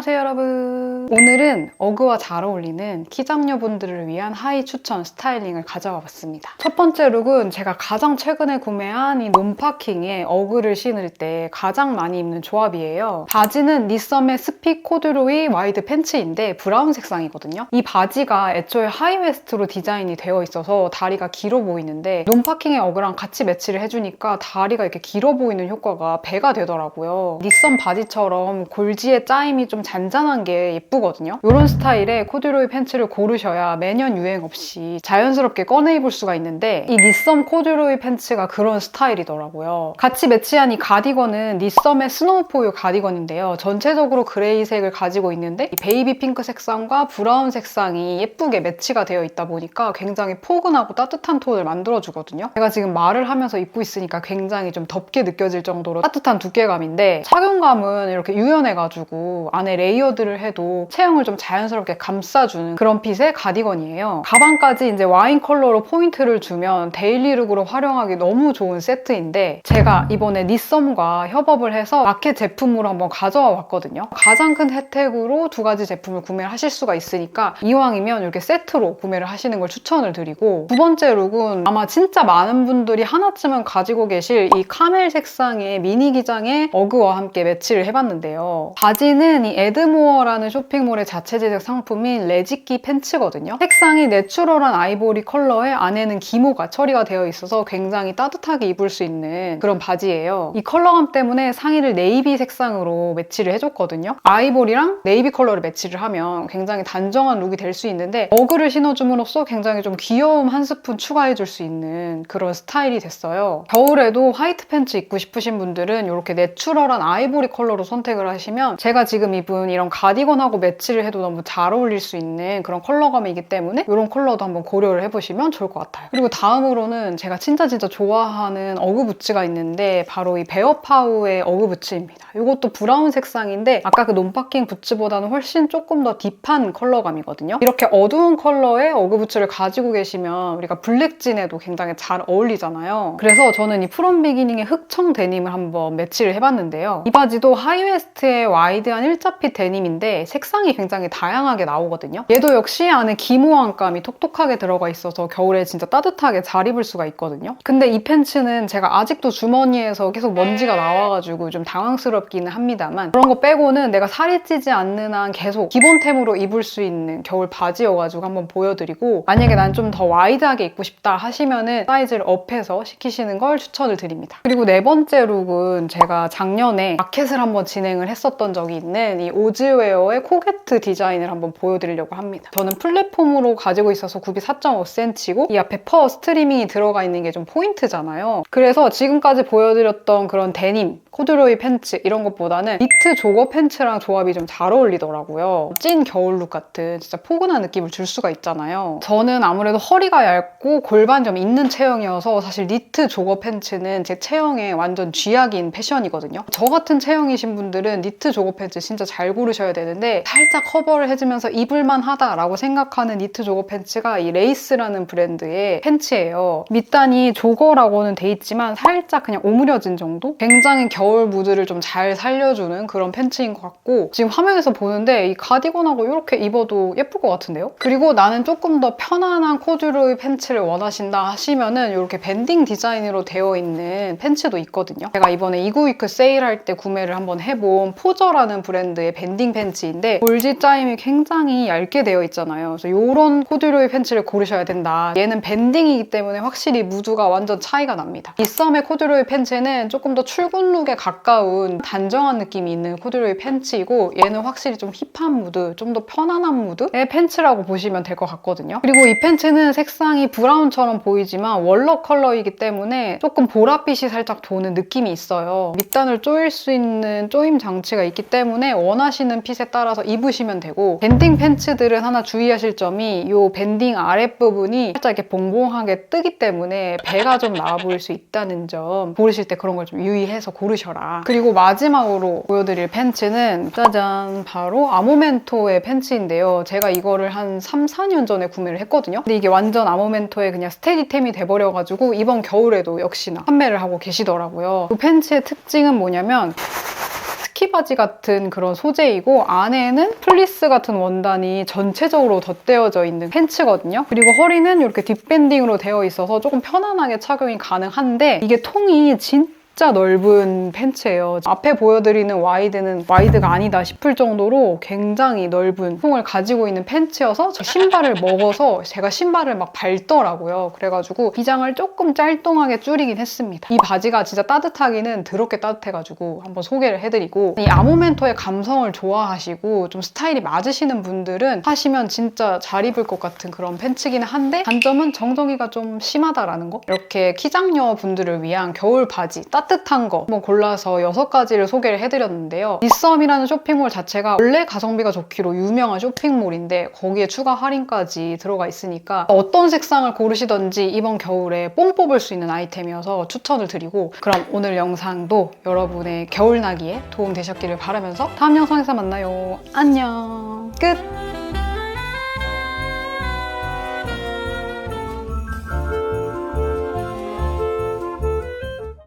안녕하세요 여러분 오늘은 어그와 잘 어울리는 키장녀분들을 위한 하이 추천 스타일링을 가져와 봤습니다. 첫 번째 룩은 제가 가장 최근에 구매한 이 논파킹에 어그를 신을 때 가장 많이 입는 조합이에요. 바지는 니썸의 스피 코드로이 와이드 팬츠인데 브라운 색상이거든요. 이 바지가 애초에 하이웨스트로 디자인이 되어 있어서 다리가 길어 보이는데 논파킹의 어그랑 같이 매치를 해주니까 다리가 이렇게 길어 보이는 효과가 배가 되더라고요. 니썸 바지처럼 골지에 짜임이 좀 잔잔한 게 예쁘 거든요. 이런 스타일의 코듀로이 팬츠를 고르셔야 매년 유행 없이 자연스럽게 꺼내 입을 수가 있는데 이 니썸 코듀로이 팬츠가 그런 스타일이더라고요. 같이 매치한 이 가디건은 니썸의 스노우포유 가디건인데요. 전체적으로 그레이색을 가지고 있는데 이 베이비 핑크 색상과 브라운 색상이 예쁘게 매치가 되어 있다 보니까 굉장히 포근하고 따뜻한 톤을 만들어주거든요. 제가 지금 말을 하면서 입고 있으니까 굉장히 좀 덥게 느껴질 정도로 따뜻한 두께감인데 착용감은 이렇게 유연해가지고 안에 레이어드를 해도 체형을 좀 자연스럽게 감싸주는 그런 핏의 가디건이에요. 가방까지 이제 와인 컬러로 포인트를 주면 데일리룩으로 활용하기 너무 좋은 세트인데 제가 이번에 니썸과 협업을 해서 마켓 제품으로 한번 가져와 왔거든요. 가장 큰 혜택으로 두 가지 제품을 구매를 하실 수가 있으니까 이왕이면 이렇게 세트로 구매를 하시는 걸 추천을 드리고 두 번째 룩은 아마 진짜 많은 분들이 하나쯤은 가지고 계실 이 카멜 색상의 미니 기장의 어그와 함께 매치를 해봤는데요. 바지는 이 에드모어라는 쇼핑 몰의 자체 제작 상품인 레지키 팬츠거든요. 색상이 내추럴한 아이보리 컬러에 안에는 기모가 처리가 되어 있어서 굉장히 따뜻하게 입을 수 있는 그런 바지예요. 이 컬러감 때문에 상의를 네이비 색상으로 매치를 해줬거든요. 아이보리랑 네이비 컬러를 매치를 하면 굉장히 단정한 룩이 될 수 있는데 어그를 신어줌으로써 굉장히 좀 귀여움 한 스푼 추가해줄 수 있는 그런 스타일이 됐어요. 겨울에도 화이트 팬츠 입고 싶으신 분들은 이렇게 내추럴한 아이보리 컬러로 선택을 하시면 제가 지금 입은 이런 가디건하고 매치를 해도 너무 잘 어울릴 수 있는 그런 컬러감이기 때문에 이런 컬러도 한번 고려를 해보시면 좋을 것 같아요. 그리고 다음으로는 제가 진짜 진짜 좋아하는 어그 부츠가 있는데 바로 이 베어파우의 어그 부츠입니다. 이것도 브라운 색상인데 아까 그 논파킹 부츠보다는 훨씬 조금 더 딥한 컬러감이거든요. 이렇게 어두운 컬러의 어그 부츠를 가지고 계시면 우리가 블랙진에도 굉장히 잘 어울리잖아요. 그래서 저는 이 프롬 비기닝의 흑청 데님을 한번 매치를 해봤는데요. 이 바지도 하이웨스트의 와이드한 일자핏 데님인데 색상 이 굉장히 다양하게 나오거든요. 얘도 역시 안에 기모함감이 톡톡하게 들어가 있어서 겨울에 진짜 따뜻하게 잘 입을 수가 있거든요. 근데 이 팬츠는 제가 아직도 주머니에서 계속 먼지가 나와가지고 좀 당황스럽기는 합니다만 그런 거 빼고는 내가 살이 찌지 않는 한 계속 기본템으로 입을 수 있는 겨울 바지여가지고 한번 보여드리고 만약에 난 좀 더 와이드하게 입고 싶다 하시면은 사이즈를 업해서 시키시는 걸 추천을 드립니다. 그리고 네 번째 룩은 제가 작년에 마켓을 한번 진행을 했었던 적이 있는 이 오즈웨어의 코 게트 디자인을 한번 보여드리려고 합니다. 저는 플랫폼으로 가지고 있어서 굽이 4.5cm고 이 앞에 퍼 스트리밍이 들어가 있는 게 좀 포인트잖아요. 그래서 지금까지 보여드렸던 그런 데님, 코드로이 팬츠 이런 것보다는 니트 조거 팬츠랑 조합이 좀 잘 어울리더라고요. 찐 겨울룩 같은 진짜 포근한 느낌을 줄 수가 있잖아요. 저는 아무래도 허리가 얇고 골반 좀 있는 체형이어서 사실 니트 조거 팬츠는 제 체형에 완전 쥐약인 패션이거든요. 저 같은 체형이신 분들은 니트 조거 팬츠 진짜 잘 고르셔야 되는데 살짝 커버를 해주면서 입을만 하다라고 생각하는 니트 조거 팬츠가 이 레이스라는 브랜드의 팬츠예요. 밑단이 조거라고는 돼 있지만 살짝 그냥 오므려진 정도? 굉장히 겨울 무드를 좀 잘 살려주는 그런 팬츠인 것 같고 지금 화면에서 보는데 이 가디건하고 이렇게 입어도 예쁠 것 같은데요? 그리고 나는 조금 더 편안한 코듀로이 팬츠를 원하신다 하시면은 이렇게 밴딩 디자인으로 되어 있는 팬츠도 있거든요. 제가 이번에 이구위크 세일할 때 구매를 한번 해본 포저라는 브랜드의 밴딩 팬츠인데 골지 짜임이 굉장히 얇게 되어 있잖아요. 그래서 이런 코듀로이 팬츠를 고르셔야 된다. 얘는 밴딩이기 때문에 확실히 무드가 완전 차이가 납니다. 이 썸의 코듀로이 팬츠는 조금 더 출근 룩에 가까운 단정한 느낌이 있는 코듀로이 팬츠이고 얘는 확실히 좀 힙한 무드, 좀 더 편안한 무드의 팬츠라고 보시면 될 것 같거든요. 그리고 이 팬츠는 색상이 브라운처럼 보이지만 월러 컬러이기 때문에 조금 보랏빛이 살짝 도는 느낌이 있어요. 밑단을 조일 수 있는 조임 장치가 있기 때문에 원하시는 핏에 따라서 입으시면 되고 밴딩 팬츠들은 하나 주의하실 점이 이 밴딩 아랫부분이 살짝 이렇게 봉봉하게 뜨기 때문에 배가 좀 나와 보일 수 있다는 점 고르실 때 그런 걸 좀 유의해서 고르셔라. 그리고 마지막으로 보여드릴 팬츠는 짜잔 바로 아모멘토의 팬츠인데요. 제가 이거를 한 3, 4년 전에 구매를 했거든요. 근데 이게 완전 아모멘토의 그냥 스테디템이 돼버려가지고 이번 겨울에도 역시나 판매를 하고 계시더라고요. 이 팬츠의 특징은 뭐냐면 카키 바지 같은 그런 소재이고 안에는 플리스 같은 원단이 전체적으로 덧대어져 있는 팬츠거든요. 그리고 허리는 이렇게 뒷밴딩으로 되어 있어서 조금 편안하게 착용이 가능한데 이게 통이 진짜 진짜 넓은 팬츠예요. 앞에 보여드리는 와이드는 와이드가 아니다 싶을 정도로 굉장히 넓은 통을 가지고 있는 팬츠여서 제 신발을 먹어서 제가 신발을 막 밟더라고요. 그래가지고 기장을 조금 짤뚱하게 줄이긴 했습니다. 이 바지가 진짜 따뜻하기는 더럽게 따뜻해가지고 한번 소개를 해드리고 이 아모멘토의 감성을 좋아하시고 좀 스타일이 맞으시는 분들은 하시면 진짜 잘 입을 것 같은 그런 팬츠기는 한데 단점은 정정이가 좀 심하다라는 거 이렇게 키장녀 분들을 위한 겨울 바지 따뜻 한 거 한번 골라서 여섯 가지를 소개를 해드렸는데요. 이썸이라는 쇼핑몰 자체가 원래 가성비가 좋기로 유명한 쇼핑몰인데 거기에 추가 할인까지 들어가 있으니까 어떤 색상을 고르시던지 이번 겨울에 뽕 뽑을 수 있는 아이템이어서 추천을 드리고 그럼 오늘 영상도 여러분의 겨울나기에 도움 되셨기를 바라면서 다음 영상에서 만나요. 안녕. 끝!